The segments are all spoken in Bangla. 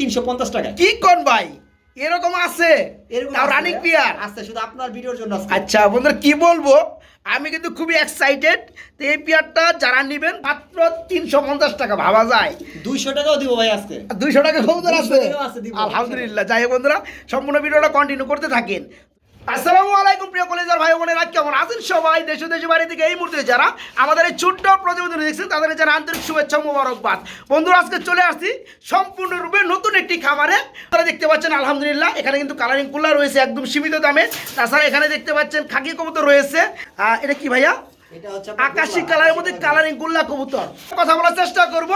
তিনশো পঞ্চাশ টাকা কি কোন ভাই? এরকম আছে। এরকম রানিং ভাইয়া? আছে শুধু আপনার ভিডিওর জন্য আচ্ছা বন্ধুরা কি বলব? আমি কিন্তু খুবই এক্সাইটেড তো এই পেয়ারটা যারা নেবেন মাত্র তিনশো পঞ্চাশ টাকা ভাবা যায়। দুইশো টাকাও দিব ভাই আজকে। দুইশো টাকা 200 আছে। আলহামদুলিল্লাহ। যাই হোক বন্ধুরা সম্পূর্ণ ভিডিওটা কন্টিনিউ করতে থাকেন। আসসালামু আলাইকুম প্রিয় কলেজার ভাই বোনেরা কেমন আছেন সবাই? দেশ দেশ বাইরে থেকে এই মুহূর্তে যারা আমাদের এই ছোট্ট প্রতিবেদন দেখছেন তাদের যারা আন্তরিক শুভেচ্ছা মোবারকবাদ। বন্ধুরা আজকে চলে আসছি সম্পূর্ণরূপে নতুন একটি খামারে। আপনারা দেখতে পাচ্ছেন আলহামদুলিল্লাহ এখানে কিন্তু কালারিং কুলার রয়েছে একদম সীমিত দামে। তাছাড়া এখানে দেখতে পাচ্ছেন খাকি কবুতর রয়েছে। এটা কি ভাইয়া? আকাশি কালারের মধ্যে কালারিং। গুল্লা কবুতর। কথা বলার চেষ্টা করব।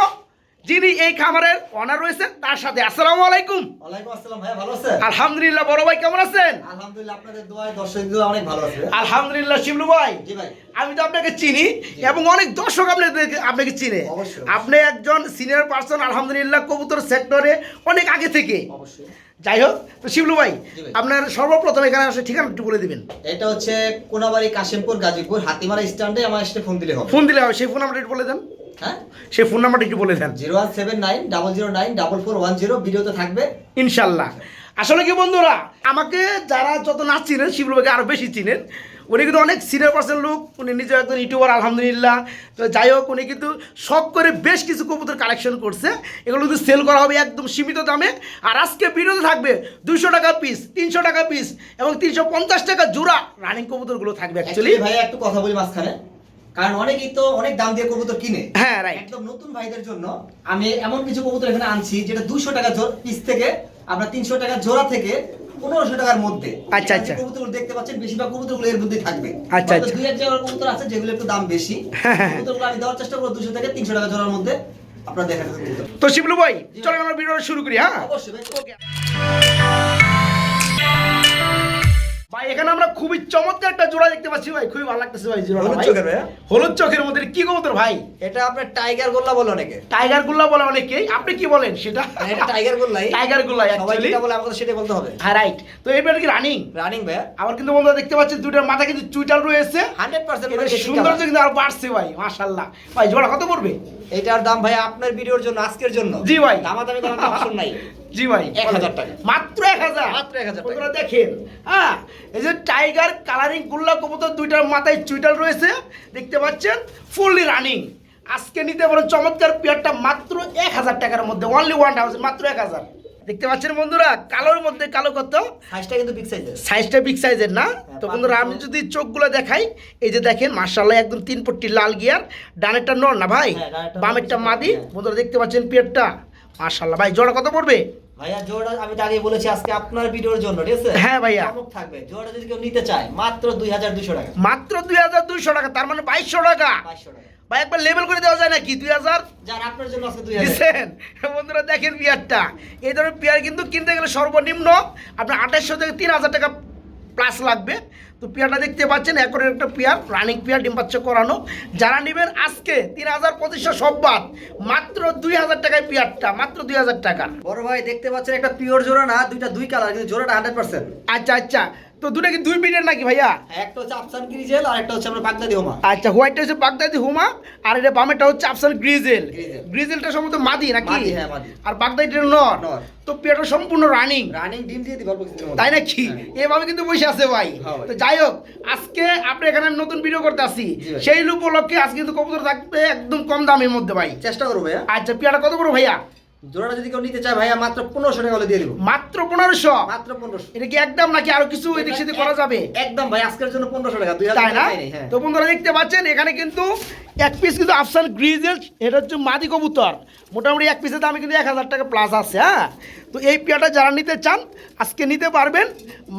যিনি এই খামারের অনার রয়েছেন তার সাথে আসসালামু আলাইকুম। ওয়ালাইকুম আসসালাম ভাই ভালো আছেন? আলহামদুলিল্লাহ বড় ভাই কেমন আছেন? আলহামদুলিল্লাহ আপনাদের দোয়ায় দর্শক দোয়া অনেক ভালো আছে। আলহামদুলিল্লাহ শিবলু ভাই। জি ভাই। আমি তো আপনাকে চিনি এবং অনেক দর্শক আপনাকে আপনাকে চিনে। আপনি একজন সিনিয়র পার্সন আলহামদুলিল্লাহ কবুতর সেক্টরে অনেক আগে থেকে। অবশ্যই। যাই হোক তো শিবলু ভাই আপনার সর্বপ্রথম এখানে আসে ঠিকানা একটু বলে দিবেন। এটা হচ্ছে কোনাবাড়ি কাশিমপুর গাজীপুর হাতিমারা স্ট্যান্ডে আমার এসে ফোন দিলে হবে। ফোন দিলে হবে সেই ফোন নাম্বারটা বলে দেন। হ্যাঁ? সেই ফোন নাম্বারটা একটু বলে দেন। Zero one seven nine double zero nine double four one zero ভিডিওতে থাকবে। ইনশাল্লাহ। আসলে কি বন্ধুরা আমাকে যারা যত না চিনেন শিবরুভাকে আরও বেশি চিনেন উনি কিন্তু অনেক সিনিয়র পার্সন লোক উনি নিজে একজন ইউটিউবার আলহামদুলিল্লাহ। তো যাই হোক উনি কিন্তু শখ করে বেশ কিছু কবুতর কালেকশন করছে। এগুলো কিন্তু সেল করা হবে একদম সীমিত দামে। আর আজকে ভিডিওতে থাকবে দুশো টাকা পিস তিনশো টাকা পিস এবং তিনশো পঞ্চাশ টাকা জোড়া রানিং কবুতরগুলো থাকবে অ্যাকচুয়ালি ভাই একটু কথা বলি মাঝখানে। কারণ অনেকেই তো অনেক দাম দিয়ে কবুতর কিনে। হ্যাঁ রাইট একদম নতুন ভাইদের জন্য আমি এমন কিছু কবুতর এখানে আনছি যেটা দুশো টাকা পিস থেকে আপনার তিনশো টাকা জোড়া থেকে পনেরোশো টাকার মধ্যে। আচ্ছা, আচ্ছা। কবুতর দেখতে পাচ্ছেন বেশিরভাগ কবুতরগুলো এর মধ্যেই থাকবে। আচ্ছা, আচ্ছা। দুই এক জায়গার কবুতর আছে যেগুলো একটু দাম বেশি। হ্যাঁ, হ্যাঁ। কবুতরগুলো আমি দেওয়ার চেষ্টা করব দুশো থেকে তিনশো টাকা জোড়ার মধ্যে। আপনারা দেখা তো শিবলু ভাই চলেন আমরা ভিডিওটা শুরু করি হ্যাঁ? অবশ্যই ওকে ভাই এখানে আমরা খুবই চমৎকার একটা জোড়া দেখতে পাচ্ছি ভাই খুবই ভালো লাগতেছে ভাই জোড়া হলুদ চোখের ভাইয়া? হলুদ চোখের মধ্যে কি কবুতর ভাই? এটা আপনার টাইগার গোল্লা বলে অনেকে। টাইগার গুল্লা বলে অনেকেই। আপনি কি বলেন সেটা? এটা টাইগার গোল্লাই। টাইগার গুল্লা সবাই যেটা বলে আমাকে সেটাই বলতে হবে। হ্যাঁ রাইট তো কি রানিং রানিং ভাইয়া। আবার কিন্তু বন্ধুরা দেখতে পাচ্ছেন দুইটার মাথা কিন্তু চুইটাল রয়েছে। হান্ড্রেড পার্সেন্ট এদের সৌন্দর্য কিন্তু আরও বাড়ছে ভাই মাশাআল্লাহ। ভাই জোড়া কত পড়বে? এটার দাম ভাই আপনার ভিডিওর জন্য আজকের জন্য। জি ভাই। দামাদামি করার অপশন নাই। জি ভাই এক হাজার টাকা। মাত্র এক হাজার। মাত্র এক হাজার টাকা। দেখেন হ্যাঁ এই যে টাইগার কালারিং গুল্লা কবুতর দুইটার মাথায় চুইটাল রয়েছে দেখতে পাচ্ছেন ফুললি রানিং আজকে নিতে পারেন চমৎকার পেয়ারটা মাত্র এক হাজার টাকার মধ্যে অনলি ওয়ান থাউজেন্ড মাত্র এক হাজার। দেখতে পাচ্ছেন বন্ধুরা কালোর মধ্যে কালো কত? সাইজটা কিন্তু বিগ সাইজের সাইজটা বিগ সাইজের না? তো বন্ধুরা আমি। যদি চোখগুলো দেখাই এই যে দেখেন মার্শাল্লাহ একদম তিন পট্টি লাল গিয়ার ডানেরটা নর না ভাই? হ্যাঁ, বামেরটা মাদি। হ্যাঁ। বন্ধুরা দেখতে পাচ্ছেন পেয়ারটা মার্শাল্লাহ ভাই জোড়া কত পড়বে? ভাইয়া জোড়া আমি আগে বলেছি আজকে আপনার ভিডিওর জন্য ঠিক আছে? হ্যাঁ ভাইয়া। চমক থাকবে জোড়া যদি কেউ নিতে চায় মাত্র দুই হাজার দুশো টাকা। মাত্র দুই হাজার দুইশো টাকা তার মানে বাইশশো টাকা। বাইশশো টাকা। ভাই একবার লেভেল করে দেওয়া যায় নাকি? দুই হাজার? যার আপনার জন্য আছে দুই হাজার। বন্ধুরা দেখেন পিয়ারটা এই ধরনের পিয়ার কিন্তু কিনতে গেলে সর্বনিম্ন আপনার আঠাশশো থেকে তিন হাজার টাকা প্লাস লাগবে। তো পেয়ারটা দেখতে পাচ্ছেন একরের একটা পেয়ার রানিং পেয়ার ডিম বাচ্চা করানো। যারা নেবেন আজকে তিন হাজার পঁচিশশো সব বাদ মাত্র দুই হাজার টাকায় পেয়ারটা মাত্র দুই হাজার টাকা। বড় ভাই দেখতে পাচ্ছেন একটা পিওর জোড়া না দুইটা দুই কালার কিন্তু জোড়াটা হান্ড্রেড পার্সেন্ট আচ্ছা আচ্ছা। তো দুটা কি দুই মিনিটের নাকি ভাইয়া? একটা হচ্ছে আফসান গ্রিজেল আর একটা হচ্ছে আমরা বাগদাদি হোমা। আচ্ছা হোয়াইটটা হচ্ছে বাগদাদি হুমা আর এটা বামেরটা হচ্ছে আফসান গ্রিজেল। গ্রিজেল। গ্রিজেলটা সম্ভবত মাদি নাকি? মাদি, হ্যাঁ, মাদি। আর বাগদাদিটা নর। তো পেয়ারটা সম্পূর্ণ রানিং। রানিং ডিম দিয়ে তাই নাকি? হ্যাঁ। এভাবে কিন্তু বসে আছে ভাই। হ্যাঁ তো যাই হোক আজকে আপনি এখানে নতুন ভিডিও করতে আসি। সেই উপলক্ষে আজকে কিন্তু কবুতর থাকবে একদম কম দামের মধ্যে ভাই। চেষ্টা করব আচ্ছা পেয়ারটা কত বড় ভাইয়া? জোড়াটা যদি কেউ নিতে চায় ভাইয়া মাত্র পনেরোশো টাকা হলে দিয়ে দিব। মাত্র পনেরোশো? মাত্র পনেরোশো। এটা কি একদম নাকি আরও কিছু এদিক সেদিক করা যাবে? একদম ভাই আজকের জন্য পনেরোশো টাকা দুই তাই না? হ্যাঁ। তো বন্ধুরা দেখতে পাচ্ছেন এখানে কিন্তু এক পিস কিন্তু আফসান গ্রিজেল এটা হচ্ছে মাদি কবুতর। মোটামুটি এক পিসের দামে কিন্তু এক হাজার টাকা প্লাস আছে হ্যাঁ? তো এই পেয়াটা যারা নিতে চান আজকে নিতে পারবেন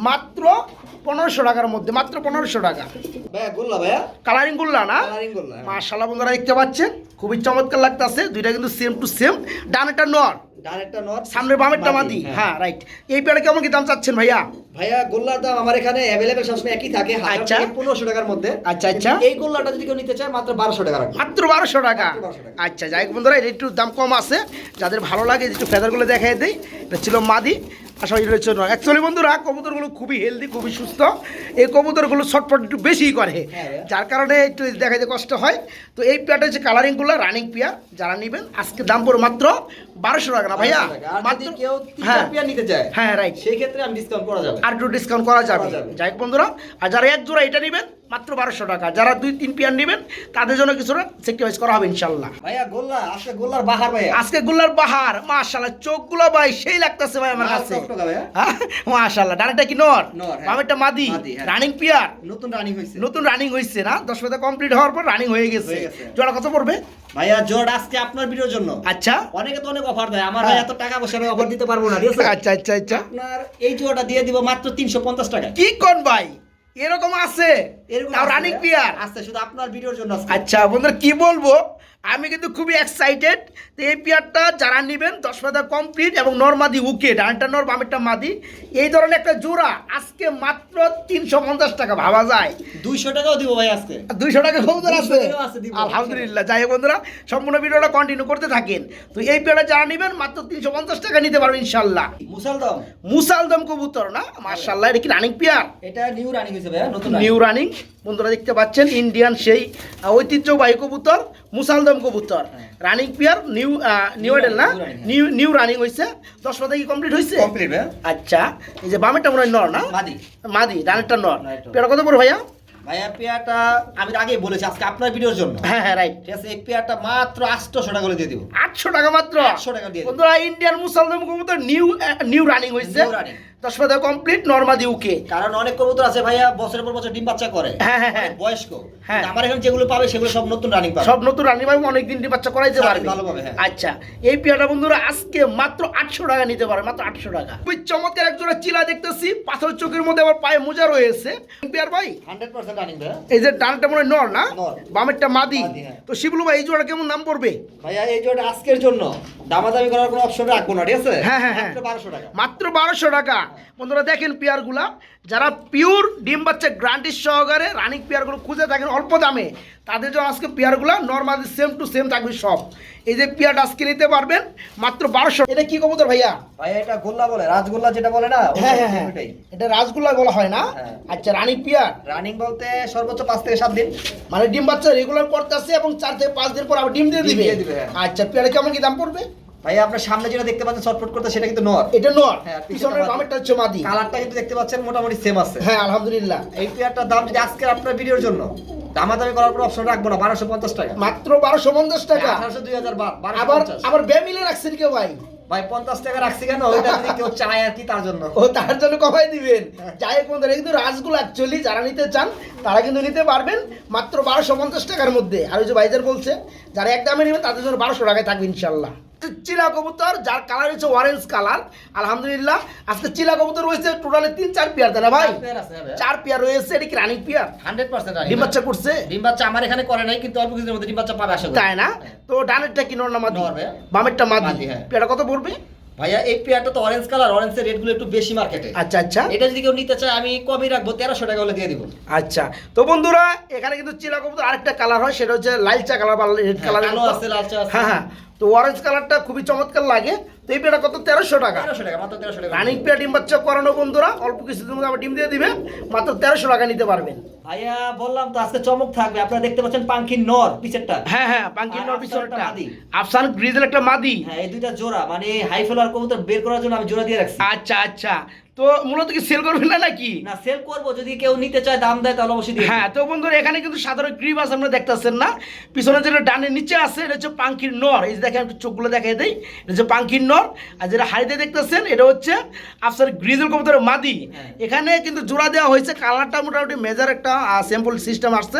মাত্র পনেরোশো টাকার মধ্যে মাত্র পনেরোশো টাকা। ভাইয়া কালারিং গুল্লা না? হ্যাঁ। মাশাল্লাহ বন্ধুরা দেখতে পাচ্ছেন খুবই চমৎকার লাগতেছে দুইটা কিন্তু সেম টু সেম ডানেরটা নর ডানেরটা সামনের বামেরটা মাদি। হ্যাঁ। রাইট এই পেয়ারা কেমন কি দাম চাচ্ছেন ভাইয়া? ভাইয়া গোল্লার দাম আমার এখানে অ্যাভেলেবেল সবসময় একই থাকে আচ্ছা। পনেরোশো টাকার মধ্যে। আচ্ছা, আচ্ছা। এই গোল্লাটা যদি কেউ নিতে চায় মাত্র বারোশো টাকা মাত্র বারোশো টাকা? মাত্র 1200 টাকা। আচ্ছা যাই বন্ধুরা এটা একটু দাম কম আছে। যাদের ভালো লাগে একটু ফেদারগুলো দেখাই দেই। এটা ছিল মাদি। জন্য অ্যাকচুয়ালি বন্ধুরা কবুতরগুলো খুবই হেলদি খুবই সুস্থ। এই কবুতরগুলো ছটফট একটু বেশি করে। হ্যাঁ। যার কারণে একটু দেখা যায় কষ্ট হয়। তো এই পেয়ারটা হচ্ছে কালারিংগুলো রানিং পেয়ার। যারা নেবেন আজকে দাম পড়ে মাত্র বারোশো টাকা না ভাইয়া? 1200 মাত্র কেউ হ্যাঁ। নিতে চায় হ্যাঁ রাইট সেই ক্ষেত্রে আমি ডিসকাউন্ট করা যাবে। আর একটু ডিসকাউন্ট করা যাবে। যাই হোক বন্ধুরা আর যারা এক জোড়া এটা নেবেন মাত্র বারোশো টাকা। যারা দুই তিন পেয়ার নেবেন তাদের জন্য কিছুটা সেক্রিফাইস করা হবে ইনশাল্লাহ। ভাইয়া গোল্লা আজকে গোল্লার বাহার আজকে গুল্লার বাহার মাশাল্লাহ চোখগুলো ভাই সেই লাগতেছে ভাই আমার কাছে। হ্যাঁ, মাশাল্লাহ ডানাটা কি নর? হ্যাঁ। বামেরটা মাদি। হ্যাঁ। রানিং পিয়ার নতুন রানিং হয়েছে নতুন রানিং হয়েছে না? দশ পাতা কমপ্লিট হওয়ার পর রানিং হয়ে গেছে। জোড়া কত পড়বে? ভাইয়া জোর আজকে আপনার ভিডিওর জন্য। আচ্ছা। অনেকে তো অনেক অফার দেয়। আমার হ্যাঁ। ভাই এত টাকা পয়সা অফার দিতে পারব না আচ্ছা আচ্ছা আচ্ছা। আপনার এই জোড়াটা দিয়ে দিব মাত্র তিনশো পঞ্চাশ টাকা। কি কোন ভাই? এরকম আছে। এরকম তাও আছে রানিং ভাইয়া। আছে শুধু আপনার ভিডিওর জন্য আচ্ছা বন্ধুরা কি বলব? আমি কিন্তু খুবই এক্সাইটেড তো এই পেয়ারটা যারা নেবেন দশ পাতা কমপ্লিট এবং নর্মাদি উকে ডানটা নর বামেরটা মাদি এই ধরনের একটা জোড়া আজকে মাত্র তিনশো পঞ্চাশ টাকা ভাবা যায়। দুইশো টাকাও দিব ভাই আজকে। দুইশো টাকা কবুতর আছে। 200 টাকাও আছে, আলহামদুলিল্লাহ যাই হোক বন্ধুরা সম্পূর্ণ ভিডিওটা কন্টিনিউ করতে থাকেন। তো এই পেয়ারটা যারা নেবেন মাত্র তিনশো পঞ্চাশ টাকা নিতে পারবেন ইনশাল্লাহ মুসালদম মুসালদম কবুতর না? মার্শাল্লাহ এটা কি রানিং পেয়ার? এটা নিউ রানিং হয়েছে ভাইয়া নতুন নিউ রানিং বন্ধুরা দেখতে পাচ্ছেন ইন্ডিয়ান সেই ঐতিহ্যবাহী কবুতর। মুসালদম কবুতর। রানিং পিয়ার নিউ নিউ এডেল না? হ্যাঁ। নিউ নিউ রানিং হয়েছে দশ পাতা কি কমপ্লিট হয়েছে কমপ্লিট ভাইয়া আচ্ছা এই যে বামেরটা মনে হয় নর না? মাদি। মাদি ডানেরটা নর. পেয়ারটা কত পড়ে ভাইয়া? ভাইয়া পেয়ারটা আমি আগেই বলেছি আজকে আপনার ভিডিওর জন্য। হ্যাঁ হ্যাঁ রাইট ঠিক আছে এই পেয়ারটা মাত্র আটশোশো টাকা করে দিয়ে দিব। আটশো টাকা মাত্র? 800 টাকা দিয়ে। বন্ধুরা ইন্ডিয়ান মুসালদম কবুতর নিউ নিউ রানিং হয়েছে New running। দশ পাতা কমপ্লিট নর্মাদি উকে কারণ অনেক কবুতর আছে ভাইয়া বছরের পর বছর ডিম বাচ্চা করে। হ্যাঁ, হ্যাঁ, হ্যাঁ। বয়স্ক। হ্যাঁ। আমার এখানে যেগুলো পাবে সেগুলো সব নতুন রানিং পাবে। সব নতুন রানি ভাই অনেক দিন বাচ্চা করাইতে পারবে। ভালোভাবে, হ্যাঁ। আচ্ছা এই পেয়ারটা বন্ধুরা আজকে মাত্র আটশো টাকা নিতে পারে মাত্র আটশো টাকা। খুবই চমৎকার এক জোড়া চিলা দেখতেছি পাথর চোখের মধ্যে আবার পায়ে মোজা রয়েছে। পেয়ার ভাই? হান্ড্রেড পার্সেন্ট রানিং ভাইয়া। এই যে ডানটা মনে হয় নর না? বামেরটা মাদি। হ্যাঁ। তো শিবলু ভাই এই জোড়া কেমন নাম পড়বে? ভাইয়া এই জোড়া আজকের জন্য। দামাদামি করার কোনো অপশন রাখব না ঠিক আছে? হ্যাঁ, হ্যাঁ, হ্যাঁ। বারোশো টাকা। মাত্র বারোশো টাকা। বন্ধুরা দেখেন পেয়ারগুলা যারা পিওর ডিম বাচ্চা গ্রান্টির সহকারে রানিং পেয়ারগুলো খুঁজে থাকেন অল্প দামে তাদের জন্য আজকে পেয়ারগুলো নর্মালি সেম টু সেম থাকবে সব। এই যে পেয়ারটা আজকে নিতে পারবেন মাত্র বারোশো। এটা কি কবুতর ভাইয়া? ভাইয়া এটা গোল্লা বলে রাজগোল্লা যেটা বলে না হ্যাঁ হ্যাঁ হ্যাঁ। এটা রাজগোল্লা বলা হয় না? হ্যাঁ। আচ্ছা রানিং পিয়ার? রানিং বলতে সর্বোচ্চ পাঁচ থেকে সাত দিন। মানে ডিম বাচ্চা রেগুলার করতে করতেছে এবং চার থেকে পাঁচ দিন পর আবার ডিম দিয়ে দিবে? দিবে, হ্যাঁ। আচ্ছা পেয়ারে কেমন কি দাম পড়বে? ভাইয়া আপনার সামনে যেটা দেখতে পাচ্ছেন শর্টফট করতে সেটা কিন্তু নর। এটা নর। হ্যাঁ, পিছনের বামেরটা হচ্ছে মাদি। কালারটা কিন্তু দেখতে পাচ্ছেন মোটামুটি সেম আছে। হ্যাঁ আলহামদুলিল্লাহ। এই পেয়ারটার দাম যদি আপনার ভিডিওর জন্য দামাদামি করার পর অপশন রাখব না বারোশো পঞ্চাশ টাকা। মাত্র বারোশো পঞ্চাশ টাকা। আঠারোশো দুই হাজার বারোশো আবার আবার বে মিলে রাখছেন কেউ ভাই? ভাই পঞ্চাশ টাকা রাখছি কেন? ওইটা যদি কেউ চায় আর কি তার জন্য। ও তার জন্য কমাই দিবেন। যাই হোক বন্ধুরা কিন্তু রাজগুলো অ্যাকচুয়ালি যারা নিতে চান তারা কিন্তু নিতে পারবেন মাত্র বারোশো পঞ্চাশ টাকার মধ্যে। আর ওই যে ভাইজার বলছে যারা এক দামে নেবেন তাদের জন্য বারোশো টাকায় থাকবে ইনশাল্লাহ চিলা কবুতর যার কালার হচ্ছে অরেঞ্জ কালার আলহামদুলিল্লাহ আজকে চিলা কবুতর রয়েছে টোটালি তিন চার পেয়ার তাই ভাই? চার পেয়ার রয়েছে এটা কি রানিং পেয়ার হান্ড্রেড পার্সেন্ট ডিম বাচ্চা করছে? ডিম বাচ্চা আমার এখানে করে নাই কিন্তু অল্প কিছুদিনের মধ্যে ডিম বাচ্চা পাবে আশা করি। তাই না? তো ডানেরটা কি নর না মাদি বামেরটা মাদি। মাদি, হ্যাঁ। পেয়ারটা কত পড়বে? ভাইয়া এই পেয়ারটা তো অরেঞ্জ কালার অরেঞ্জের রেটগুলো একটু বেশি মার্কেটে আচ্ছা আচ্ছা। এটা যদি কেউ নিতে চায় আমি কমই রাখব তেরোশো টাকা হলে দিয়ে দিব। আচ্ছা তো বন্ধুরা এখানে কিন্তু চিলা কবুতর আরেকটা কালার হয় সেটা হচ্ছে লালচা কালার বা রেড হ্যাঁ, কালার আছে, লালচা। হ্যাঁ হ্যাঁ। তো অরেঞ্জ কালারটা খুবই চমৎকার লাগে। তো এই পেটা কত? তেরোশো টাকা। তেরোশো টাকা মাত্র তেরোশো টাকা। রানিং পেয়া ডিম বাচ্চা করানো বন্ধুরা অল্প কিছুদিন মধ্যে আবার ডিম দিয়ে দিবে মাত্র তেরোশো টাকা নিতে পারবেন। ভাইয়া বললাম তো আজকে চমক থাকবে আপনারা দেখতে পাচ্ছেন পাঙ্কির নর পিছেরটা। হ্যাঁ হ্যাঁ পাঙ্কির নর পিছেরটা। আফসান গ্রিজের একটা মাদি। হ্যাঁ এই দুইটা জোড়া মানে হাই ফেলার কবুতর বের করার জন্য আমি জোড়া দিয়ে রাখছি। আচ্ছা আচ্ছা। তো মূলত কি সেল করবেন না নাকি? না সেল করব। যদি কেউ নিতে চায় দাম দেয় তাহলে অবশ্যই হ্যাঁ তো বন্ধুরা এখানে কিন্তু সাধারণ গ্রিপ আছে আপনারা দেখতেছেন না। পিছনে যেটা ডানের নিচে আছে এটা হচ্ছে পাঙ্কির নর। এই যে দেখেন একটু চোখগুলো দেখাই দেই। এটা হচ্ছে পাঙ্কির নর। আর যেটা হাড়িতে দেখতেছেন এটা হচ্ছে আফসার গ্রিজেল কবুতরের মাদি। হ্যাঁ। এখানে কিন্তু জোড়া দেওয়া হয়েছে কালারটা মোটামুটি মেজার একটা স্যাম্পল সিস্টেম আসছে।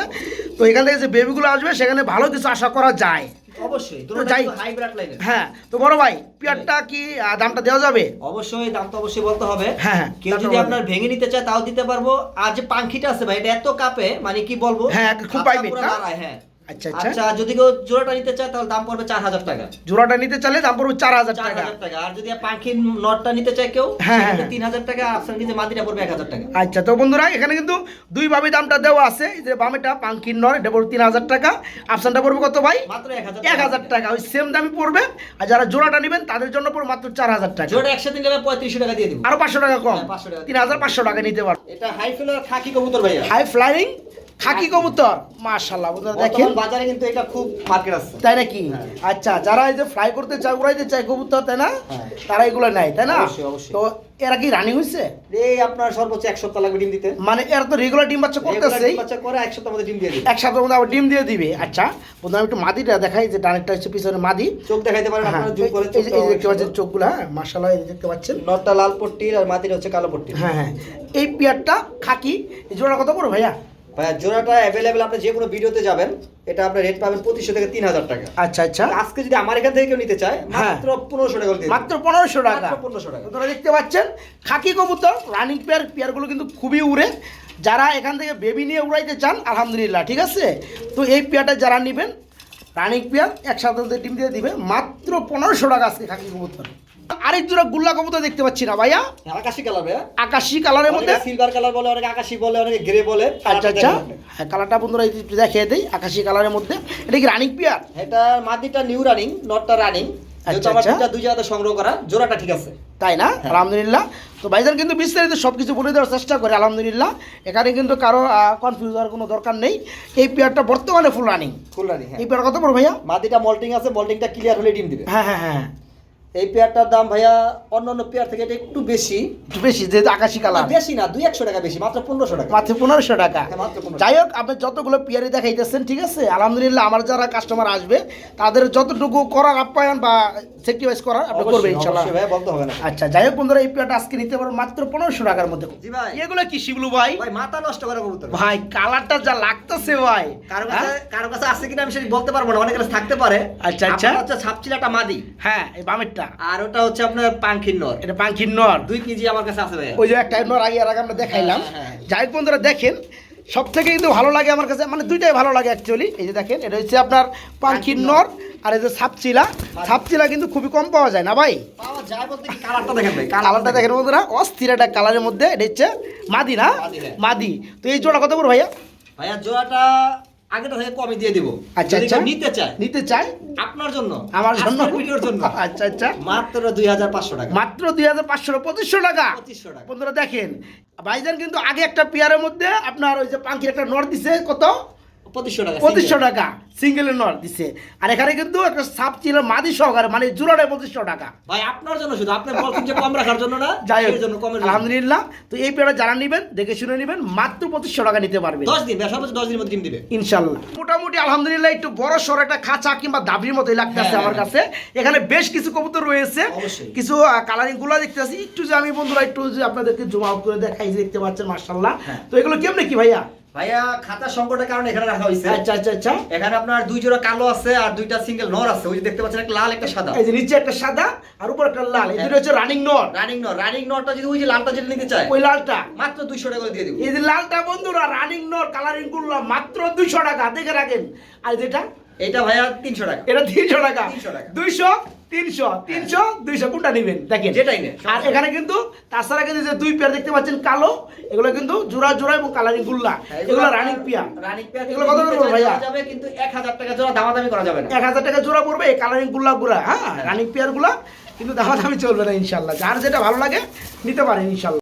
তো এখান থেকে যে বেবিগুলো আসবে সেখানে ভালো কিছু আশা করা যায়। অবশ্যই। যাই- হ্যাঁ তো বড় ভাই পিয়ারটা কি দামটা দেওয়া যাবে? অবশ্যই দাম তো অবশ্যই বলতে হবে। হ্যাঁ, হ্যাঁ, কেউ যদি আপনার ভেঙে নিতে চায় তাও দিতে পারব। আর যে পাঙ্খিটা আছে ভাই এটা এত কাপে মানে কি বলব? হ্যাঁ, খুব হ্যাঁ। আচ্ছা আচ্ছা। আচ্ছা যদি কেউ জোড়াটা নিতে চায় তাহলে দাম পড়বে চার হাজার টাকা। জোড়াটা নিতে চাইলে দাম পড়বে চার হাজার চার টাকা টাকা। আর যদি পাখির নটটা নিতে চায় কেউ হ্যাঁ, হ্যাঁ। তিন হাজার টাকা মাদিটা পড়বে এক হাজার টাকা। আচ্ছা তো বন্ধুরা এখানে কিন্তু দুই দামটা দেওয়া আছে। যে বামেটা পাঙ্কির নর এটা পড়বে তিন হাজার টাকা। অপশনটা পড়বে কত ভাই? মাত্র এক হাজার টাকা। ওই সেম দামই পড়বে। আর যারা জোড়াটা নেবেন তাদের জন্য পড়বে মাত্র চার হাজার টাকা। জোড়া একসাথে নিলে পঁয়ত্রিশশো টাকা দিয়ে দিব। আরও পাঁচশো টাকা কম। হ্যাঁ, 500 টাকা। তিন হাজার পাঁচশো টাকা নিতে পারবে এটা হাই ফেলার খাকি কবুতর ভাইয়া। হাই ফ্লাইং খাকি কবুতর। মাশাল্লাহ বন্ধুরা দেখেন। বাজারে কিন্তু এটা খুব মার্কেট আছে। তাই নাকি। আচ্ছা যারা এই যে ফ্লাই করতে চায় উড়াইতে চায় কবুতর তাই না? হ্যাঁ। তারা এগুলো নেয় তাই না। তো এরা কি রানিং হয়েছে এই আপনার সর্বোচ্চ এক সপ্তাহ লাগবে ডিম দিতে। মানে এরা তো রেগুলার ডিম বাচ্চা করতেছে। ডিম বাচ্চা করে এক সপ্তাহের মধ্যে ডিম দিয়ে দিবে। এক সপ্তাহের মধ্যে আবার ডিম দিয়ে দিবে। আচ্ছা বন্ধু আমি একটু মাদিটা দেখাই যে ডানেরটা হচ্ছে পিছনে মাদি। চোখ দেখাইতে পারেন হ্যাঁ, আপনারা জুম করে এই যে- দেখতে পাচ্ছেন চোখগুলো হ্যাঁ মার্শাল্লাহ এই দেখতে পাচ্ছেন। নটটা লাল পট্টির আর মাটির হচ্ছে কালো পট্টি হ্যাঁ হ্যাঁ। এই পেয়ারটা খাকি এই জোড়া কত পড়ো ভাইয়া? জোড়াটা অ্যাভেলেবেল আপনি যে কোনো ভিডিওতে যাবেন এটা আপনি রেট পাবেন পঁচিশশো থেকে তিন হাজার টাকা। আচ্ছা আচ্ছা। আজকে যদি আমার এখান থেকে কেউ নিতে চায় হ্যাঁ। মাত্র পনেরোশো টাকা মাত্র পনেরোশো টাকা। 1500 টাকা। আপনারা দেখতে পাচ্ছেন খাকি কবুতর রানিং পেয়ার পেয়ারগুলো কিন্তু খুবই উড়ে। যারা এখান থেকে বেবি নিয়ে উড়াইতে চান আলহামদুলিল্লাহ ঠিক আছে? তো এই পেয়ারটা যারা নেবেন রানিং পেয়ার একসাথে ডিম দিয়ে দিবে মাত্র পনেরোশো টাকা আজকে খাকি কবুতর। আরেক জোড়া গুল্লা কবুতর দেখতে পাচ্ছি না ভাইয়া। আকাশি কালার আকাশি কালারের মধ্যে সিলভার কালার বলে অনেকে আকাশি বলে অনেকে গ্রে বলে আচ্ছা আচ্ছা। হ্যাঁ কালারটা বন্ধুরা একটু দেখিয়ে দেই আকাশি কালারের মধ্যে। এটা কি রানিং পেয়ার এটা মাদিটা নিউ রানিং নটটা রানিং আচ্ছা, আচ্ছা। দুই জায়গাতে সংগ্রহ করা জোড়াটা ঠিক আছে। তাই না? আলহামদুলিল্লাহ। তো ভাইজান কিন্তু বিস্তারিত সব কিছু বলে দেওয়ার চেষ্টা করে আলহামদুলিল্লাহ। এখানে কিন্তু কারও কনফিউজ হওয়ার কোনো দরকার নেই। এই পেয়ারটা বর্তমানে ফুল রানিং ফুল রানিং হ্যাঁ। এই পেয়ার কত পড়ো ভাইয়া? মাদিটা মল্টিং আছে মল্টিংটা ক্লিয়ার হলে ডিম দিবে। হ্যাঁ হ্যাঁ হ্যাঁ। এই পেয়ারটার দাম ভাইয়া অন্যান্য পেয়ার থেকে এটা একটু বেশি। একটু বেশি যেহেতু আকাশি কালার। বেশি না দুই একশো টাকা বেশি মাত্র পনেরোশো টাকা। মাত্র পনেরোশো টাকা। হ্যাঁ, মাত্র 1500 যাই হোক আপনি যতগুলো পিয়ারি দেখাইতেছেন ঠিক আছে? আলহামদুলিল্লাহ আমার যারা কাস্টমার আসবে তাদের যতটুকু করার আপ্যায়ন বা সেক্রিফাইস করার আপনি করবেন ইনশাল্লাহ। বলতে হবে না। আচ্ছা যাই হোক বন্ধুরা এই পেয়ারটা আজকে নিতে পারবেন মাত্র পনেরোশো টাকার মধ্যে। জি ভাই। এগুলো কি শিবলু ভাই? ভাই মাথা নষ্ট করা কবুতর। ভাই কালারটা যা লাগতেছে ভাই। কারও হ্যাঁ? কাছে কারও কাছে আছে কিনা আমি সেটা বলতে পারব না অনেক কাছে থাকতে পারে। আচ্ছা, আচ্ছা। হচ্ছে ছাপচিলাটা মাদি। হ্যাঁ এই বামেরটা। আর ওটা হচ্ছে আপনার পাঙ্খির নর। এটা পাঙ্খির নর। দুই কেজি আমার কাছে আছে ভাইয়া। ওই যে একটা নর আগে আর আগে আমরা দেখাইলাম। হ্যাঁ, হ্যাঁ। যাই বন্ধুরা দেখেন সব থেকে কিন্তু ভালো লাগে আমার কাছে মানে দুইটাই ভালো লাগে অ্যাকচুয়ালি এই যে দেখেন এটা হচ্ছে আপনার পাঙ্খির নর আর এই যে সাপচিলা। সাপচিলা কিন্তু খুবই কম পাওয়া যায় না ভাই? কালারটা দেখেন বন্ধুরা অস্থির একটা কালারের মধ্যে এটা হচ্ছে মাদি না? মাদি, হ্যাঁ। মাদি। তো এই জোড়া কত করে ভাইয়া? ভাইয়া জোড়াটা আগেটা থেকে কমে দিয়ে দিব। আচ্ছা, আচ্ছা। নিতে চাই নিতে চাই আপনার জন্য আমার জন্য? ভিডিওর জন্য। আচ্ছা আচ্ছা। মাত্র দুই হাজার পাঁচশো টাকা। মাত্র দুই হাজার পাঁচশো পঁচিশশো টাকা? পঁচিশশো টাকা। বন্ধুরা দেখেন ভাইজান কিন্তু আগে একটা পেয়ারের মধ্যে আপনার ওই যে পাখির একটা নট দিছে কত? পঁচিশশো টাকা সিঙ্গেলের নর দিছে। আর এখানে কিন্তু একটা সাপ ছিল মাদি সহকারে মানে জোড়াটা পঁচিশশো টাকা। ভাই আপনার জন্য শুধু আপনি বলছেন যে কম রাখার জন্য না যাই হোক জন্য জন্য। আলহামদুলিল্লাহ। তো এই পেয়ারটা যারা নেবেন দেখে শুনে নেবেন মাত্র পঁচিশশো টাকা নিতে পারবেন। দশ দিন সর্বোচ্চ দশ দিনের মধ্যে ডিম দিবে। ইনশাল্লাহ। মোটামুটি আলহামদুলিল্লাহ একটু বড় সড় একটা খাঁচা কিংবা দাবির মতোই লাগতেছে হ্যাঁ, আমার কাছে। এখানে বেশ কিছু কবুতর রয়েছে। কিছু কালারিংগুলো দেখতেছি। একটু যে আমি বন্ধুরা একটু যে আপনাদেরকে জমা করে দেখাই দেখতে পাচ্ছেন মার্শাল্লাহ হ্যাঁ। তো এগুলো কেমনে কি ভাইয়া? ভাইয়া খাতা সংকটের কারণে এখানে রাখা হয়েছে। আচ্ছা আচ্ছা আচ্ছা। এখানে আপনার দুই জোড়া কালো আছে আর দুইটা সিঙ্গেল নর আছে। ওই যে দেখতে পাচ্ছেন একটা লাল একটা সাদা। এই যে নিচে একটা সাদা আর উপর একটা লাল। এই হ্যাঁ। দুটো হচ্ছে রানিং নর। রানিং নর। রানিং নরটা যদি ওই যে লালটা যেটা নিতে চায় ওই লালটা। মাত্র দুইশো টাকা করে দিয়ে দিব। এই যে লালটা বন্ধুরা রানিং নর কালারিংগুলো মাত্র দুইশো টাকা। দেখে রাখেন। আর যেটা? এটা ভাইয়া তিনশো টাকা। এটা তিনশো টাকা। 300 টাকা। দুইশো তিনশো তিনশো দুইশো কোনটা নেবেন? দেখেন। যেটাই নেন। আর এখানে কিন্তু তাছাড়া কিন্তু যে দুই পেয়ার দেখতে পাচ্ছেন কালো এগুলো কিন্তু জোড়া জোড়া এবং কালারিং গুল্লা। এগুলো রানিং পিয়া রানিং পেয়ার এগুলো কত করে ভাইয়া? যাবে কিন্তু এক হাজার টাকা জোড়া দামাদামি করা যাবে না। এক হাজার টাকা জোড়া পড়বে এই কালারিং গুল্লা গুলা হ্যাঁ? রানিং পেয়ারগুলা কিন্তু দামাদামি চলবে না ইনশাল্লাহ যার যেটা ভালো লাগে নিতে পারেন ইনশাল্লাহ